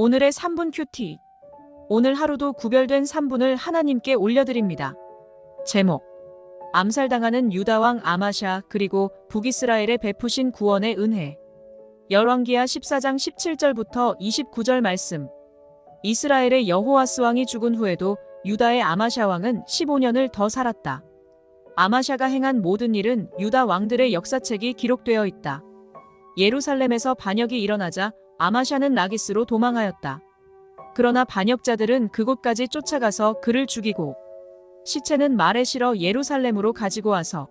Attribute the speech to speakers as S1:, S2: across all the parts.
S1: 오늘의 3분 큐티. 오늘 하루도 구별된 3분을 하나님께 올려드립니다. 제목. 암살당하는 유다왕 아마샤 그리고 북이스라엘에 베푸신 구원의 은혜. 열왕기하 14장 17절부터 29절 말씀. 이스라엘의 여호와스 왕이 죽은 후에도 유다의 아마샤 왕은 15년을 더 살았다. 아마샤가 행한 모든 일은 유다 왕들의 역사책이 기록되어 있다. 예루살렘에서 반역이 일어나자 아마샤는 라기스로 도망하였다. 그러나 반역자들은 그곳까지 쫓아가서 그를 죽이고 시체는 말에 실어 예루살렘으로 가지고 와서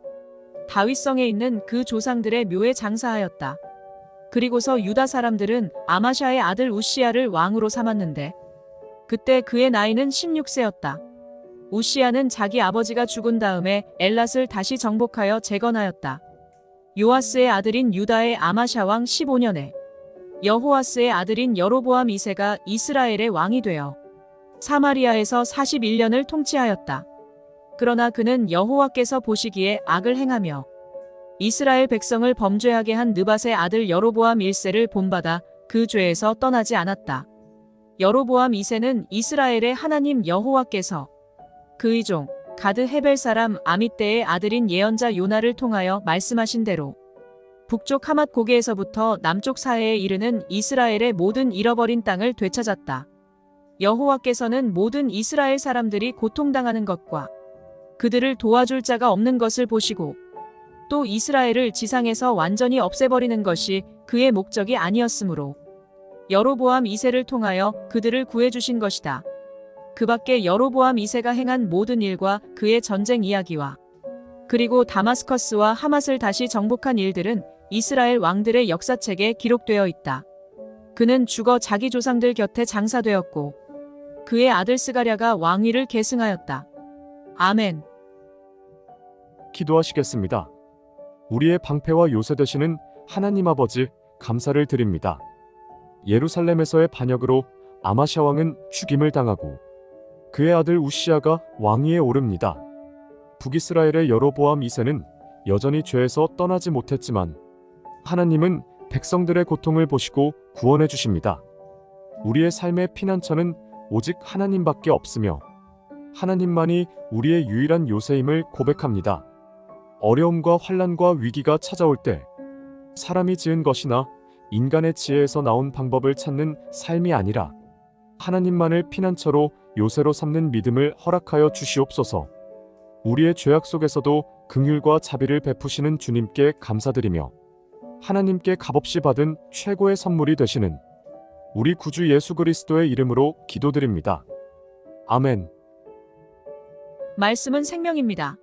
S1: 다윗성에 있는 그 조상들의 묘에 장사하였다. 그리고서 유다 사람들은 아마샤의 아들 우시야를 왕으로 삼았는데 그때 그의 나이는 16세였다. 우시야는 자기 아버지가 죽은 다음에 엘랏을 다시 정복하여 재건하였다. 요아스의 아들인 유다의 아마샤 왕 15년에 여호와스의 아들인 여로보암 2세가 이스라엘의 왕이 되어 사마리아에서 41년을 통치하였다. 그러나 그는 여호와께서 보시기에 악을 행하며 이스라엘 백성을 범죄하게 한 느밧의 아들 여로보암 1세를 본받아 그 죄에서 떠나지 않았다. 여로보암 2세는 이스라엘의 하나님 여호와께서 그의 종 가드 헤벨 사람 아미떼의 아들인 예언자 요나를 통하여 말씀하신 대로 북쪽 하맛 고개에서부터 남쪽 사해에 이르는 이스라엘의 모든 잃어버린 땅을 되찾았다. 여호와께서는 모든 이스라엘 사람들이 고통당하는 것과 그들을 도와줄 자가 없는 것을 보시고 또 이스라엘을 지상에서 완전히 없애버리는 것이 그의 목적이 아니었으므로 여로보암 2세를 통하여 그들을 구해주신 것이다. 그 밖에 여로보암 2세가 행한 모든 일과 그의 전쟁 이야기와 그리고 다마스커스와 하맛을 다시 정복한 일들은 이스라엘 왕들의 역사책에 기록되어 있다. 그는 죽어 자기 조상들 곁에 장사되었고 그의 아들 스가랴가 왕위를 계승하였다. 아멘.
S2: 기도하시겠습니다. 우리의 방패와 요새 되시는 하나님 아버지 감사를 드립니다. 예루살렘에서의 반역으로 아마샤 왕은 죽임을 당하고 그의 아들 우시아가 왕위에 오릅니다. 북이스라엘의 여로보암 2세는 여전히 죄에서 떠나지 못했지만 하나님은 백성들의 고통을 보시고 구원해 주십니다. 우리의 삶의 피난처는 오직 하나님밖에 없으며 하나님만이 우리의 유일한 요새임을 고백합니다. 어려움과 환란과 위기가 찾아올 때 사람이 지은 것이나 인간의 지혜에서 나온 방법을 찾는 삶이 아니라 하나님만을 피난처로 요새로 삼는 믿음을 허락하여 주시옵소서. 우리의 죄악 속에서도 긍휼과 자비를 베푸시는 주님께 감사드리며 하나님께 값없이 받은 최고의 선물이 되시는 우리 구주 예수 그리스도의 이름으로 기도드립니다. 아멘.
S1: 말씀은 생명입니다.